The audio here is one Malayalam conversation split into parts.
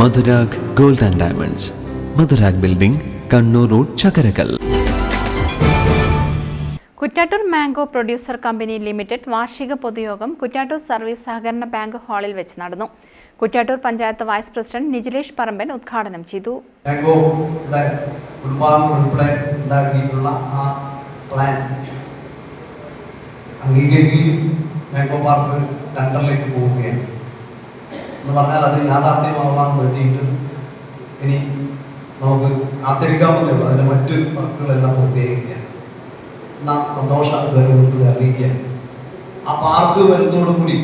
Madhurag gold and diamonds. Madhurag building Kannur road Chakkarakkal. Kuttattoor mango producer company limited വാർഷിക പൊതുയോഗം കുറ്റാട്ടൂർ സർവീസ് സഹകരണ ബാങ്ക് ഹാളിൽ വെച്ച് നടന്നു. കുറ്റാട്ടൂർ പഞ്ചായത്ത് വൈസ് പ്രസിഡന്റ് നിജിലേഷ് പറമ്പൻ ഉദ്ഘാടനം ചെയ്തു. മാംഗോ ഉൾപ്പെടെ ഉണ്ടാക്കിയിട്ടുള്ള ആ പ്ലാൻ അംഗീകരിക്കുകയും മാംഗോ പാർക്ക് പോവുകയാണ്. എന്ന് പറഞ്ഞാൽ അത് യാഥാർത്ഥ്യമാവാൻ വേണ്ടിയിട്ട് ഇനി നമുക്ക് കാത്തിരിക്കാമെന്നേ ഉള്ളൂ. അതിന്റെ മറ്റ് വർക്കുകളെല്ലാം പൂർത്തീകരിക്കുകയാണ്. എന്ന സന്തോഷ വിവരങ്ങൾ അറിയിക്കുക ആ പാർക്ക് വരുന്നതോടുകൂടി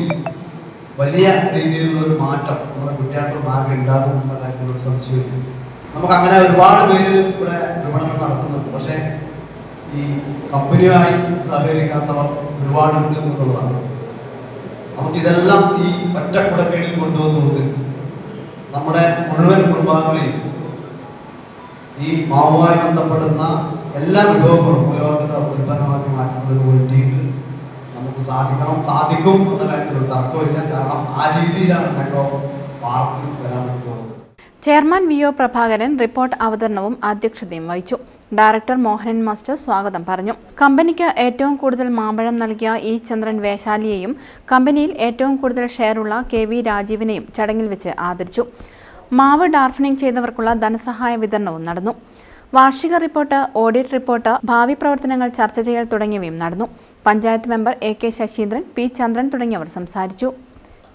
വലിയ രീതിയിലുള്ള ഒരു മാറ്റം നമ്മുടെ കുറ്റാട്ടൂർ ഭാഗം ഉണ്ടാകും എന്ന കാര്യത്തിൽ സംശയമില്ല നമുക്ക് അങ്ങനെ ഒരുപാട് പേര് ഇവിടെ വിപണനം നടത്തുന്നുണ്ട്. പക്ഷേ ഈ കമ്പനിയുമായി സഹകരിക്കാത്തവർ ഒരുപാടുണ്ട് എന്നുള്ളതാണ്. നമുക്കിതെല്ലാം ഈ ഒറ്റക്കുടക്കീഴിൽ കൊണ്ടുവന്നുകൊണ്ട് നമ്മുടെ മുഴുവൻ കുടുംബാംഗങ്ങളെയും ഈ മാവുമായി ബന്ധപ്പെടുന്ന എല്ലാ വിഭവങ്ങളും മൂലവർഗത ഉൽപ്പന്നമാക്കി മാറ്റുന്നതിന് വേണ്ടിയിട്ട് നമുക്ക് സാധിക്കണം. സാധിക്കും എന്ന കാര്യത്തിൽ തർക്കമില്ല കാരണം ആ രീതിയിലാണ് മെട്രോ പാർട്ടി വരാൻ പോകുന്നത്. Chairman V O Prabhakaran report അവതരണവും അധ്യക്ഷതയും വഹിച്ചു. ഡയറക്ടർ മോഹനൻ മാസ്റ്റർ സ്വാഗതം പറഞ്ഞു. കമ്പനിക്ക് ഏറ്റവും കൂടുതൽ മാമ്പഴം നൽകിയ ഇ ചന്ദ്രൻ വേശാലിയെയും കമ്പനിയിൽ ഏറ്റവും കൂടുതൽ ഷെയറുള്ള കെ വി രാജീവിനെയും ചടങ്ങിൽ വെച്ച് ആദരിച്ചു. മാവ് ഡാർഫനിങ് ചെയ്തവർക്കുള്ള ധനസഹായ വിതരണവും നടന്നു. വാർഷിക റിപ്പോർട്ട് ഓഡിറ്റ് റിപ്പോർട്ട് ഭാവി പ്രവർത്തനങ്ങൾ ചർച്ച ചെയ്യൽ തുടങ്ങിയവയും നടന്നു. Panchayat member A K Saseendran P Chandran തുടങ്ങിയവർ സംസാരിച്ചു.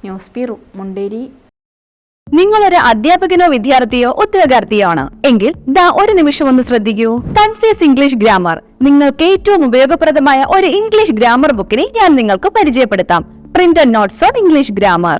News bureau Munderi. നിങ്ങളൊരു അധ്യാപകനോ വിദ്യാർത്ഥിയോ ഉദ്യോഗാർത്ഥിയോ ആണ് എങ്കിൽ ദാ ഒരു നിമിഷം ഒന്ന് ശ്രദ്ധിക്കൂ. കൺസീസ് ഇംഗ്ലീഷ് ഗ്രാമർ നിങ്ങൾക്ക് ഏറ്റവും ഉപയോഗപ്രദമായ ഒരു ഇംഗ്ലീഷ് ഗ്രാമർ ബുക്കിനെ ഞാൻ നിങ്ങൾക്ക് പരിചയപ്പെടുത്താം. Print notes on English grammar